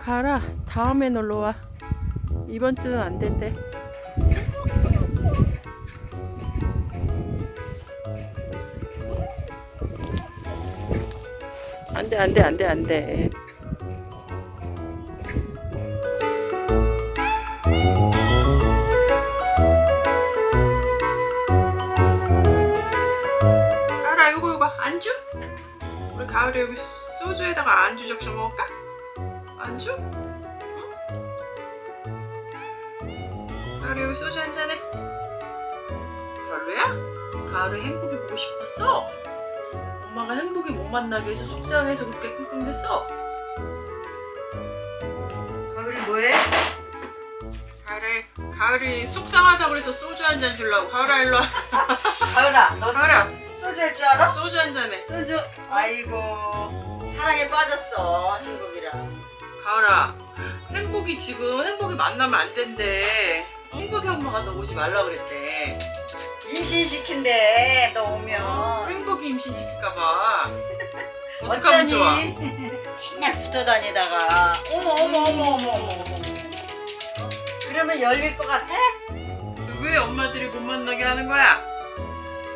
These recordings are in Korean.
가라. 다음에 놀러 와. 이번 주는 안 된대. 안 돼, 안 돼, 안 돼, 안 돼. 가라, 이거, 이거, 안주? 우리 가을에 여기 소주에다가 안주 적셔 먹을까? 안주? 응? 가을에 여기 소주 한 잔 해. 별로야? 가을에 행복이 보고 싶었어? 엄마가 행복이 못 만나게 해서 속상해서 그렇게 끙끙댔어? 가을이 뭐해? 가을에, 가을이 속상하다고 그래서 소주 한 잔 주려고. 가을아, 일로 와. 가을아 너도 가을아, 소주 할 줄 알아? 소주 한 잔 해. 소주 아이고 사랑에 빠졌어 행복이랑 가을아, 행복이 지금 행복이 만나면 안 된대. 행복이 엄마가 너 오지 말라 그랬대. 임신시킨대 너 오면 행복이 임신시킬까봐. 어떡하면 어쩌니 좋아? 맨날 붙어 다니다가 어머 어머 어머 어머 어머 어머. 그러면 열릴 것 같아? 왜 엄마들이 못 만나게 하는 거야?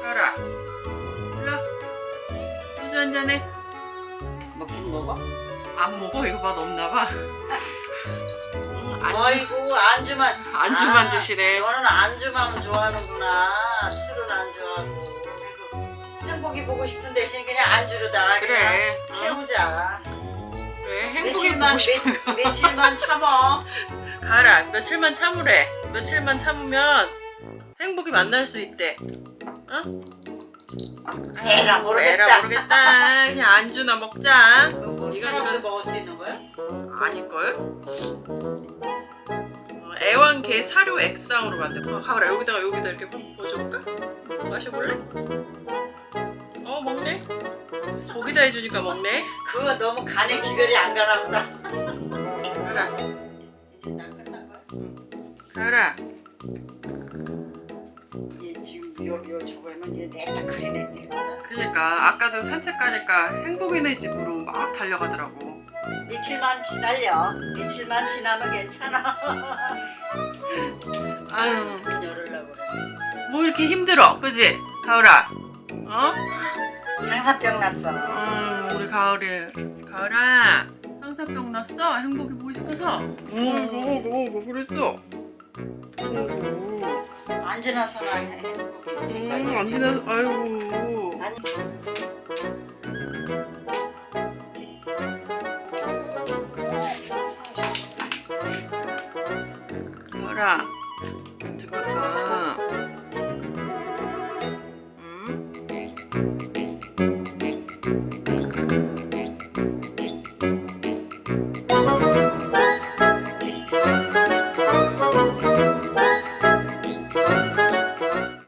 가라. 일로. 소주 한 잔해. 먹긴 먹어? 안 먹어? 이거 맛 없나 봐. 응, 안, 아이고 안주만 안주만 아, 드시네. 너는 안주만 좋아하는구나 술은 안 좋아하고 행복이 보고 싶은 대신 그냥 안주로 다 그래. 그냥 어? 채우자 그래, 행복이 며칠만 보고 싶어. 며, 며칠만 참어 가라. 며칠만 참으래. 며칠만 참으면 행복이 만날 수 있대. 응? 에라 모르겠다 에라 모르겠다. 그냥 안주나 먹자. 뭐 이건, 사람도. 먹을 수 있는 거야? 아닐걸? 어, 애완개 사료 액상으로 거. 가보라 여기다가 여기다 이렇게 부어줄까? 마셔볼래? 어 먹네. 거기다 해주니까 먹네. 그거 너무 간에 기별이 안 가나 보다 가라. 이제 나 끝난 거야? 가라. 얘 지금 요, 요 저거에만 얘 냈다 그리네 냈구나 그니까 아까도 산책 가니까 행복이네 집으로 막 달려가더라고. 며칠만 기다려 며칠만 지나면 괜찮아 아유 열으려고 그래 뭐 이렇게 힘들어, 그지? 가을아. 어? 상사병 났어 음, 우리 가을이 가을아 상사병 났어? 행복이 보고 싶어서? 음, 어이구 어이구 그랬어 어이구 안 지나서나 해 행복이 생각이 음, 안 지나. 아이고. 아니 가을아 어떡할까